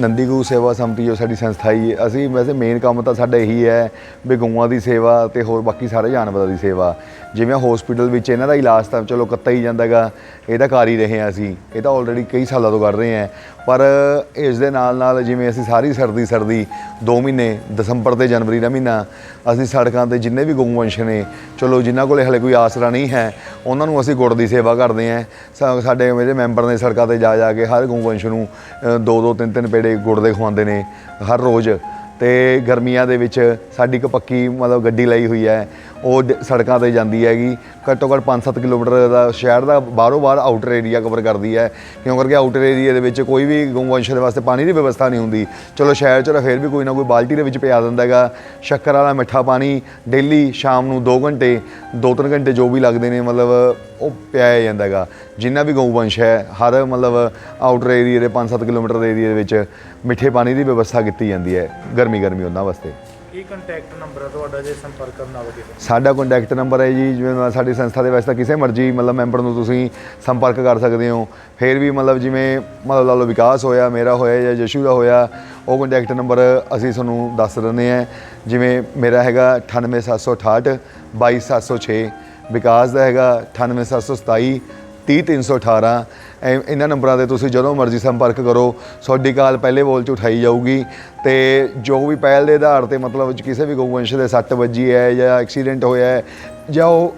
ਨੰਦੀ ਗਊ ਸੇਵਾ ਸਮਤੀ ਜੋ ਸਾਡੀ ਸੰਸਥਾ ਹੀ। ਅਸੀਂ ਵੈਸੇ ਮੇਨ ਕੰਮ ਤਾਂ ਸਾਡਾ ਇਹੀ ਹੈ ਵੀ ਗਊਆਂ ਦੀ ਸੇਵਾ ਤੇ ਹੋਰ ਬਾਕੀ ਸਾਰੇ ਜਾਨਵਰਾਂ ਦੀ ਸੇਵਾ। ਜਿਵੇਂ ਹਸਪੀਟਲ ਵਿੱਚ ਇਹਨਾਂ ਦਾ ਇਲਾਜ ਤਾਂ ਚਲੋ ਕੱਤਾ ਹੀ ਜਾਂਦਾਗਾ ਤਾਂ ਕਰ ਹੀ ਰਹੇ ਹਾਂ ਅਸੀਂ, ਇਹ ਤਾਂ ਆਲਰੇਡੀ ਕਈ ਸਾਲਾਂ ਤੋਂ ਕਰ ਰਹੇ ਹਾਂ। ਪਰ ਇਸ ਦੇ ਨਾਲ ਨਾਲ ਜਿਵੇਂ ਅਸੀਂ ਸਾਰੀ ਸਰਦੀ ਸਰਦੀ 2 ਮਹੀਨੇ, ਦਸੰਬਰ ਤੇ ਜਨਵਰੀ ਦਾ ਮਹੀਨਾ, ਅਸੀਂ ਸੜਕਾਂ ਤੇ ਜਿੰਨੇ ਵੀ ਗਊ ਨੇ, ਚਲੋ ਜਿਨ੍ਹਾਂ ਕੋਲੇ ਹਲੇ ਕੋਈ ਆਸਰਾ ਨਹੀਂ ਹੈ, ਉਹਨਾਂ ਨੂੰ ਅਸੀਂ ਗੁੜ ਦੀ ਸੇਵਾ ਕਰਦੇ ਹਾਂ। ਸਾ- ਸਾਡੇ ਮੇਰੇ ਮੈਂਬਰ ਨੇ ਸੜਕਾਂ ਤੇ ਜਾ ਜਾ ਕੇ ਹਰ ਗਊ ਨੂੰ ਦੋ ਦੋ ਤਿੰਨ ਤਿੰਨ ਪੇੜੇ ਗੁੜ ਦੇ ਖਵਾਉਂਦੇ ਨੇ, ਹਰ ਰੋਜ਼। ਤੇ ਗਰਮੀਆਂ ਦੇ ਵਿੱਚ ਸਾਡੀ ਇੱਕ ਪੱਕੀ ਮਤਲਬ ਗੱਡੀ ਲਈ ਹੋਈ ਹੈ, ਉਹ ਡ- ਸੜਕਾਂ ਤੇ ਜਾਂਦੀ ਹੈਗੀ। ਘੱਟੋ ਘੱਟ 5-7 ਕਿਲੋਮੀਟਰ ਦਾ ਸ਼ਹਿਰ ਦਾ ਬਾਹਰੋਂ ਬਾਹਰ ਆਊਟਰ ਏਰੀਆ ਕਵਰ ਕਰਦੀ ਹੈ। ਕਿਉਂ ਕਰਕੇ ਆਊਟਰ ਏਰੀਆ ਦੇ ਵਿੱਚ ਕੋਈ ਵੀ ਗਊਵੰਸ਼ ਦੇ ਵਾਸਤੇ ਪਾਣੀ ਦੀ ਵਿਵਸਥਾ ਨਹੀਂ ਹੁੰਦੀ। ਚਲੋ ਸ਼ਹਿਰ 'ਚ ਤਾਂ ਫਿਰ ਵੀ ਕੋਈ ਨਾ ਕੋਈ ਬਾਲਟੀ ਦੇ ਵਿੱਚ ਪਿਆ ਦਿੰਦਾ ਹੈਗਾ। ਸ਼ੱਕਰ ਵਾਲਾ ਮਿੱਠਾ ਪਾਣੀ ਡੇਲੀ ਸ਼ਾਮ ਨੂੰ 2 ਘੰਟੇ 2-3 ਘੰਟੇ ਜੋ ਵੀ ਲੱਗਦੇ ਨੇ ਮਤਲਬ ਉਹ ਪਿਆਇਆ ਜਾਂਦਾ ਹੈਗਾ। ਜਿੰਨਾ ਵੀ ਗਊਵੰਸ਼ ਹੈ, ਹਰ ਮਤਲਬ ਆਊਟਰ ਏਰੀਆ ਦੇ 5-7 ਕਿਲੋਮੀਟਰ ਦੇ ਏਰੀਆ ਦੇ ਵਿੱਚ ਮਿੱਠੇ ਪਾਣੀ ਦੀ ਵਿਵਸਥਾ ਕੀਤੀ ਜਾਂਦੀ ਹੈ। ਗਰਮੀ ਗਰਮੀ ਉਹਨਾਂ ਵਾਸਤੇ। ਕੀ ਕੰਟੈਕਟ ਨੰਬਰ ਹੈ ਤੁਹਾਡਾ ਜੇ ਸੰਪਰਕ ਕਰਨਾ ਹੋਵੇ ਸਾਡਾ ਕੰਟੈਕਟ ਨੰਬਰ ਹੈ ਜੀ ਜਿਵੇਂ ਸਾਡੀ ਸੰਸਥਾ ਦੇ ਵਿੱਚ ਤਾਂ ਕਿਸੇ ਮਰਜ਼ੀ ਮਤਲਬ ਮੈਂਬਰ ਨੂੰ ਤੁਸੀਂ ਸੰਪਰਕ ਕਰ ਸਕਦੇ ਹੋ। ਫਿਰ ਵੀ ਮਤਲਬ ਜਿਵੇਂ ਮਤਲਬ ਲਾ ਲਓ ਵਿਕਾਸ ਹੋਇਆ ਮੇਰਾ ਹੋਇਆ ਜਾਂ ਜਸ਼ੂ ਦਾ ਹੋਇਆ ਉਹ ਕੰਟੈਕਟ ਨੰਬਰ ਅਸੀਂ ਤੁਹਾਨੂੰ ਦੱਸ ਦਿੰਦੇ ਹਾਂ। ਜਿਵੇਂ ਮੇਰਾ ਹੈਗਾ 98768 22706 ਵਿਕਾਸ ਦਾ ਹੈਗਾ 98727 30318 ਐ- ਇਹਨਾਂ ਨੰਬਰਾਂ ਤੇ ਤੁਸੀਂ ਜਦੋਂ ਮਰਜ਼ੀ ਸੰਪਰਕ ਕਰੋ। ਤੁਹਾਡੀ ਕਾਲ ਪਹਿਲੇ ਬੋਲ 'ਚ ਉਠਾਈ ਜਾਊਗੀ। ਤੇ ਜੋ ਵੀ ਪਹਿਲ ਦੇ ਆਧਾਰ ਤੇ ਮਤਲਬ ਕਿਸੇ ਵੀ ਗਊਵੰਸ਼ ਦੇ ਸੱਟ ਵੱਜੀ ਹੈ ਜਾਂ ਐਕਸੀਡੈਂਟ ਹੋਇਆ ਹੈ ਜਾਂ ਉਹ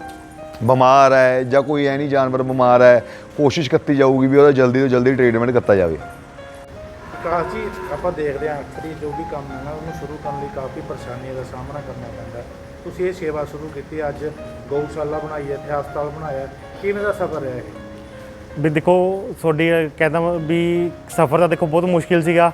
ਬਿਮਾਰ ਹੈ ਜਾਂ ਕੋਈ ਐਨੀ ਜਾਨਵਰ ਬਿਮਾਰ ਹੈ, ਕੋਸ਼ਿਸ਼ ਕੀਤੀ ਜਾਊਗੀ ਵੀ ਉਹਦਾ ਜਲਦੀ ਤੋਂ ਜਲਦੀ ਟ੍ਰੀਟਮੈਂਟ ਕੀਤਾ ਜਾਵੇ। ਵਿਕਾਸ ਜੀ ਆਪਾਂ ਦੇਖਦੇ ਹਾਂ ਅਕਸਰ ਜੋ ਵੀ ਕੰਮ ਹੈ ਨਾ, ਉਹਨੂੰ ਸ਼ੁਰੂ ਕਰਨ ਲਈ ਕਾਫੀ ਪਰੇਸ਼ਾਨੀਆਂ ਦਾ ਸਾਹਮਣਾ ਕਰਨਾ ਪੈਂਦਾ ਤੁਸੀਂ ਇਹ ਸੇਵਾ ਸ਼ੁਰੂ ਕੀਤੀ, ਅੱਜ ਗਊਸ਼ਾਲਾ ਬਣਾਈ ਹੈ, ਇੱਥੇ ਹਸਪਤਾਲ ਬਣਾਇਆ ਕਿਵੇਂ ਦਾ ਸਫ਼ਰ ਰਿਹਾ ਇਹ? ਵੀ ਦੇਖੋ ਤੁਹਾਡੀ ਕਹਿੰਦਾ ਵੀ ਸਫ਼ਰ ਤਾਂ ਦੇਖੋ ਬਹੁਤ ਮੁਸ਼ਕਿਲ ਸੀਗਾ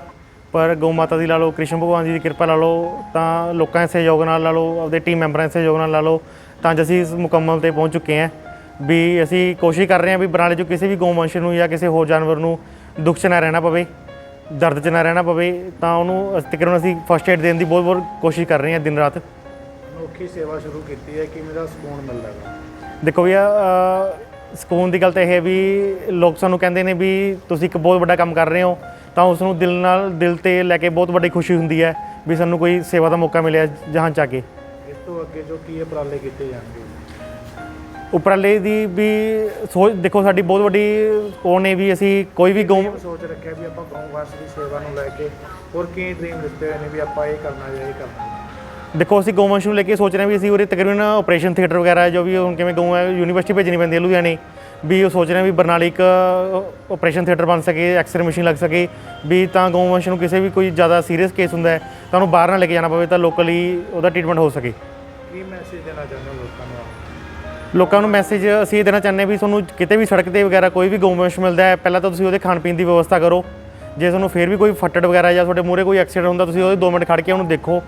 ਪਰ ਗਊ ਮਾਤਾ ਦੀ ਲਾ ਲਓ ਕ੍ਰਿਸ਼ਨ ਭਗਵਾਨ ਜੀ ਦੀ ਕਿਰਪਾ ਲਾ ਲਓ ਤਾਂ ਲੋਕਾਂ ਦੇ ਸਹਿਯੋਗ ਨਾਲ ਲਾ ਲਓ ਆਪਦੇ ਟੀਮ ਮੈਂਬਰਾਂ ਦੇ ਸਹਿਯੋਗ ਨਾਲ ਲਾ ਲਓ ਤਾਂ ਅੱਜ ਅਸੀਂ ਇਸ ਮੁਕੰਮਲ ਤੇ ਪਹੁੰਚ ਚੁੱਕੇ ਹਾਂ ਵੀ ਅਸੀਂ ਕੋਸ਼ਿਸ਼ ਕਰ ਰਹੇ ਹਾਂ ਵੀ ਬਰਨਾਲੇ 'ਚ ਕਿਸੇ ਵੀ ਗਊਵੰਸ਼ ਨੂੰ ਜਾਂ ਕਿਸੇ ਹੋਰ ਜਾਨਵਰ ਨੂੰ ਦੁੱਖ 'ਚ ਨਾ ਰਹਿਣਾ ਪਵੇ ਦਰਦ 'ਚ ਨਾ ਰਹਿਣਾ ਪਵੇ ਤਾਂ ਉਹਨੂੰ ਅਸੀਂ ਤਕਰੀਬਨ ਅਸੀਂ ਫਸਟ ਏਡ ਦੇਣ ਦੀ ਬਹੁਤ ਬਹੁਤ ਕੋਸ਼ਿਸ਼ ਕਰ ਰਹੇ ਹਾਂ ਦਿਨ ਰਾਤ। ਅਨੋਖੀ ਸੇਵਾ ਸ਼ੁਰੂ ਕੀਤੀ ਹੈ ਕਿਵੇਂ ਦਾ ਸਕੂਨ ਮਿਲਦਾ ਹੈ ਦੇਖੋ ਵੀ ਸਕੂਨ ਦੀ ਗੱਲ ਤਾਂ ਇਹ ਹੈ ਵੀ ਲੋਕ ਸਾਨੂੰ ਕਹਿੰਦੇ ਨੇ ਵੀ ਤੁਸੀਂ ਇੱਕ ਬਹੁਤ ਵੱਡਾ ਕੰਮ ਕਰ ਰਹੇ ਹੋ ਤਾਂ ਉਸ ਨੂੰ ਦਿਲ ਨਾਲ ਦਿਲ ਤੇ ਲੈ ਕੇ ਬਹੁਤ ਵੱਡੀ ਖੁਸ਼ੀ ਹੁੰਦੀ ਹੈ ਵੀ ਸਾਨੂੰ ਕੋਈ ਸੇਵਾ ਦਾ ਮੌਕਾ ਮਿਲਿਆ ਜਹਾਂ ਚ ਕੇ। ਇਸ ਤੋਂ ਅੱਗੇ ਜੋ ਕੀ ਉਪਰਾਲੇ ਕੀਤੇ ਜਾਣਗੇ? ਉਪਰਾਲੇ ਦੀ ਵੀ ਸੋਚ ਦੇਖੋ ਸਾਡੀ ਬਹੁਤ ਵੱਡੀ ਉਹ ਨੇ ਵੀ ਅਸੀਂ ਕੋਈ ਵੀ ਇਹ ਸੋਚ ਰੱਖਿਆ ਵੀ ਆਪਾਂ ਗਊ ਵੰਸ਼ ਦੀ ਸੇਵਾ ਨੂੰ ਲੈ ਕੇ ਹੋਰ ਕੀ ਡ੍ਰੀਮ ਦਿੱਤੇ ਹੋਏ ਨੇ ਵੀ ਆਪਾਂ ਇਹ ਕਰਨਾ ਜਾਂ ਇਹ ਕਰਨਾ। ਦੇਖੋ ਅਸੀਂ ਗਊਵੰਸ਼ ਨੂੰ ਲੈ ਕੇ ਸੋਚ ਰਹੇ ਹਾਂ ਵੀ ਅਸੀਂ ਉਰੇ ਤਕਰੀਬਨ ਆਪਰੇਸ਼ਨ ਥੀਏਟਰ ਵਗੈਰਾ ਜੋ ਵੀ ਹੁਣ ਕਿਵੇਂ ਗਊ ਹੈ ਯੂਨੀਵਰਸਿਟੀ ਭੇਜਣੀ ਪੈਂਦੀ ਹੈ ਲੁਧਿਆਣੇ ਵੀ ਉਹ ਸੋਚ ਰਹੇ ਹਾਂ ਵੀ ਬਰਨਾਲੇ ਇੱਕ ਆਪਰੇਸ਼ਨ ਥੀਏਟਰ ਬਣ ਸਕੇ ਐਕਸਰੇ ਮਸ਼ੀਨ ਲੱਗ ਸਕੇ ਵੀ ਤਾਂ ਗਊਵੰਸ਼ ਨੂੰ ਕਿਸੇ ਵੀ ਕੋਈ ਜ਼ਿਆਦਾ ਸੀਰੀਅਸ ਕੇਸ ਹੁੰਦਾ ਹੈ ਤਾਂ ਉਹਨੂੰ ਬਾਹਰ ਨਾ ਲੈ ਕੇ ਜਾਣਾ ਪਵੇ ਤਾਂ ਲੋਕਲੀ ਉਹਦਾ ਟ੍ਰੀਟਮੈਂਟ ਹੋ ਸਕੇ। ਕੀ ਮੈਸੇਜ ਦੇਣਾ ਚਾਹੁੰਦੇ ਹੋ ਲੋਕਾਂ ਨੂੰ ਲੋਕਾਂ ਨੂੰ ਮੈਸੇਜ ਅਸੀਂ ਇਹ ਦੇਣਾ ਚਾਹੁੰਦੇ ਹਾਂ ਵੀ ਤੁਹਾਨੂੰ ਕਿਤੇ ਵੀ ਸੜਕ ਤੇ ਵਗੈਰਾ ਕੋਈ ਵੀ ਗਊਵੰਸ਼ ਮਿਲਦਾ ਹੈ ਪਹਿਲਾਂ ਤਾਂ ਤੁਸੀਂ ਉਹਦੇ ਖਾਣ ਪੀਣ ਦੀ ਵਿਵਸਥਾ ਕਰੋ। ਜੇ ਤੁਹਾਨੂੰ ਫਿਰ ਵੀ ਕੋਈ ਫੱਟੜ ਵਗੈਰਾ ਜਾਂ ਤੁਹਾਡੇ ਮੂਹਰੇ ਕੋਈ ਐਕਸੀਡੈਂਟ ਹੁੰਦਾ ਤੁਸੀਂ ਉਹਦੇ 2 ਮਿੰਟ ਖੜ ਕੇ ਉਹਨੂੰ ਦੇਖੋ।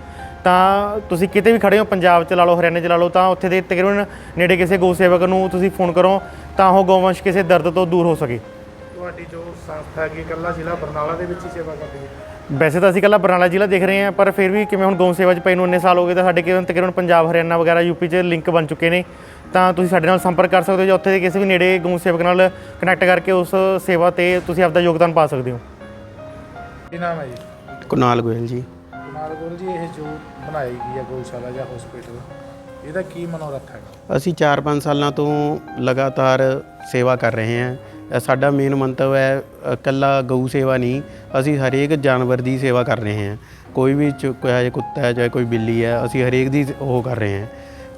ਤਾਂ ਤੁਸੀਂ ਕਿਤੇ ਵੀ ਖੜੇ ਹੋ ਪੰਜਾਬ ਚ ਲਾ ਲਓ ਹਰਿਆਣੇ ਚ ਲਾ ਲਓ ਤਾਂ ਉੱਥੇ ਦੇ ਤਕਰੀਬਨ ਨੇੜੇ ਕਿਸੇ ਗਊ ਸੇਵਕ ਨੂੰ ਤੁਸੀਂ ਫੋਨ ਕਰੋ ਤਾਂ ਉਹ ਗਊਵੰਸ਼ ਕਿਸੇ ਦਰਦ ਤੋਂ ਦੂਰ ਹੋ ਸਕੇ। ਤੁਹਾਡੀ ਜੋ ਸੰਸਥਾ ਹੈਗੀ ਇਕੱਲਾ ਜ਼ਿਲ੍ਹਾ ਬਰਨਾਲਾ ਦੇ ਵਿੱਚ ਹੀ ਸੇਵਾ ਕਰਦੀ ਹੈ। ਵੈਸੇ ਤਾਂ ਅਸੀਂ ਇਕੱਲਾ ਬਰਨਾਲਾ ਜ਼ਿਲ੍ਹਾ ਦੇਖ ਰਹੇ ਹਾਂ ਪਰ ਫਿਰ ਵੀ ਕਿਵੇਂ ਹੁਣ ਗਊ ਸੇਵਾ 'ਚ ਪਏ ਨੂੰ ਇੰਨੇ ਸਾਲ ਹੋ ਗਏ ਤਾਂ ਸਾਡੇ ਕਿਵੇਂ ਤਕਰੀਬਨ ਪੰਜਾਬ ਹਰਿਆਣਾ ਵਗੈਰਾ ਯੂਪੀ 'ਚ ਲਿੰਕ ਬਣ ਚੁੱਕੇ ਨੇ। ਤਾਂ ਤੁਸੀਂ ਸਾਡੇ ਨਾਲ ਸੰਪਰਕ ਕਰ ਸਕਦੇ ਹੋ ਜਾਂ ਉੱਥੇ ਦੇ ਕਿਸੇ ਵੀ ਨੇੜੇ ਗਊ ਸੇਵਕ ਨਾਲ ਕਨੈਕਟ ਕਰਕੇ ਉਸ ਸੇਵਾ ਤੇ ਤੁਸੀਂ ਆਪਦਾ ਯੋਗਦਾਨ ਪਾ ਸਕਦੇ ਹੋ। ਕੀ ਨਾਮ ਹੈ ਜੀ? ਕੁਨਾਲ ਗੋਇਲ ਜੀ। ਕੁਮਾਰ ਜੀ ਇਹ ਜੋ ਬਣਾਈ ਗਈ ਹੈ ਗਊਸ਼ਾਲਾ ਜਾਂ ਹਸਪੀਟਲ ਇਹਦਾ ਕੀ ਮਨੋਰਥ ਹੈਗਾ? ਅਸੀਂ 4-5 ਸਾਲਾਂ ਤੋਂ ਲਗਾਤਾਰ ਸੇਵਾ ਕਰ ਰਹੇ ਹਾਂ। ਸਾਡਾ ਮੇਨ ਮੰਤਵ ਹੈ ਅ, ਇਕੱਲਾ ਗਊ ਸੇਵਾ ਨਹੀਂ ਅਸੀਂ ਹਰੇਕ ਜਾਨਵਰ ਦੀ ਸੇਵਾ ਕਰ ਰਹੇ ਹਾਂ। ਕੋਈ ਵੀ ਚ- ਕੋਈ ਕੁੱਤਾ ਹੈ ਚਾਹੇ ਕੋਈ ਬਿੱਲੀ ਹੈ ਅਸੀਂ ਹਰੇਕ ਦੀ ਉਹ ਕਰ ਰਹੇ ਹਾਂ।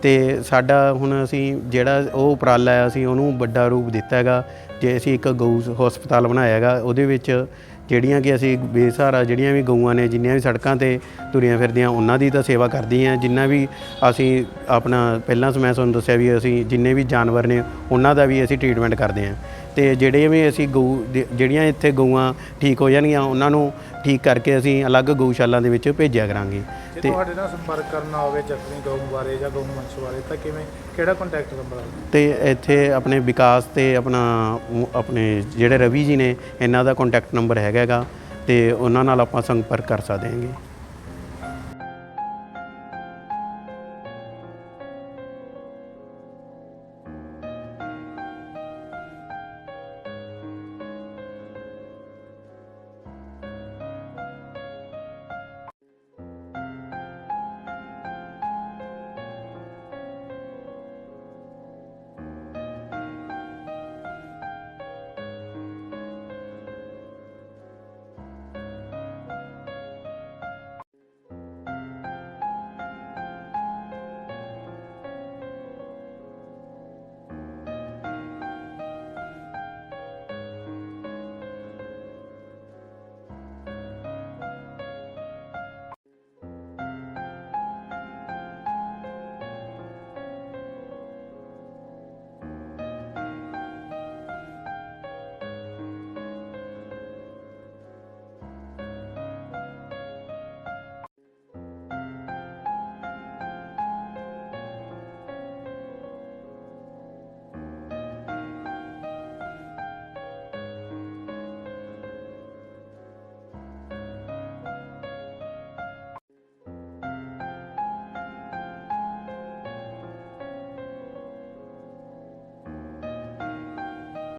ਤੇ ਸਾਡਾ ਹੁਣ ਅਸੀਂ ਜਿਹੜਾ ਉਹ ਉਪਰਾਲਾ ਹੈ ਅਸੀਂ ਉਹਨੂੰ ਵੱਡਾ ਰੂਪ ਦਿੱਤਾ ਹੈਗਾ। ਜੇ ਅਸੀਂ ਇੱਕ ਗਊ ਹਸਪਤਾਲ ਬਣਾਇਆ ਹੈਗਾ ਉਹਦੇ ਵਿੱਚ ਜਿਹੜੀਆਂ ਕਿ ਅਸੀਂ ਬੇਸਹਾਰਾ ਜਿਹੜੀਆਂ ਵੀ ਗਊਆਂ ਨੇ, ਜਿੰਨੀਆਂ ਵੀ ਸੜਕਾਂ ਤੇ ਤੁਰੀਆਂ ਫਿਰਦੀਆਂ, ਉਹਨਾਂ ਦੀ ਤਾਂ ਸੇਵਾ ਕਰਦੀ ਹਾਂ। ਜਿੰਨਾ ਵੀ ਅਸੀਂ ਆਪਣਾ, ਪਹਿਲਾਂ ਮੈਂ ਤੁਹਾਨੂੰ ਦੱਸਿਆ ਵੀ ਅਸੀਂ ਜਿੰਨੇ ਵੀ ਜਾਨਵਰ ਨੇ, ਉਹਨਾਂ ਦਾ ਵੀ ਅਸੀਂ ਟ੍ਰੀਟਮੈਂਟ ਕਰਦੇ ਹਾਂ। ਤੇ ਜਿਹੜੇ ਵੀ ਅਸੀਂ ਗਊ ਦੇ- ਜਿਹੜੀਆਂ ਇੱਥੇ ਗਊਆਂ ਠੀਕ ਹੋ ਜਾਣਗੀਆਂ ਉਹਨਾਂ ਨੂੰ ਠੀਕ ਕਰਕੇ ਅਸੀਂ ਅਲੱਗ ਗਊਸ਼ਾਲਾ ਦੇ ਵਿੱਚ ਭੇਜਿਆ ਕਰਾਂਗੇ। ਜੇ ਤੇ ਤੁਹਾਡੇ ਨਾਲ ਸੰਪਰਕ ਕਰਨਾ ਹੋਵੇ ਜ਼ਖਮੀ ਗਊ ਬਾਰੇ ਜਾਂ ਗਊ ਵੰਸ਼ ਬਾਰੇ ਤਾਂ ਕਿਵੇਂ ਕਿਹੜਾ ਕੰਟੈਕਟ ਨੰਬਰ ਹੈ ਤੇ ਇੱਥੇ ਆਪਣੇ ਵਿਕਾਸ ਤੇ ਆਪਣਾ ਉਹ ਆਪਣੇ ਜਿਹੜੇ ਰਵੀ ਜੀ ਨੇ ਇਹਨਾਂ ਦਾ ਕੰਟੈਕਟ ਨੰਬਰ ਹੈਗਾ ਗਾ ਤੇ ਉਹਨਾਂ ਨਾਲ ਆਪਾਂ ਸੰਪਰਕ ਕਰ ਸਕਦੇ ਹਾਂਗੇ।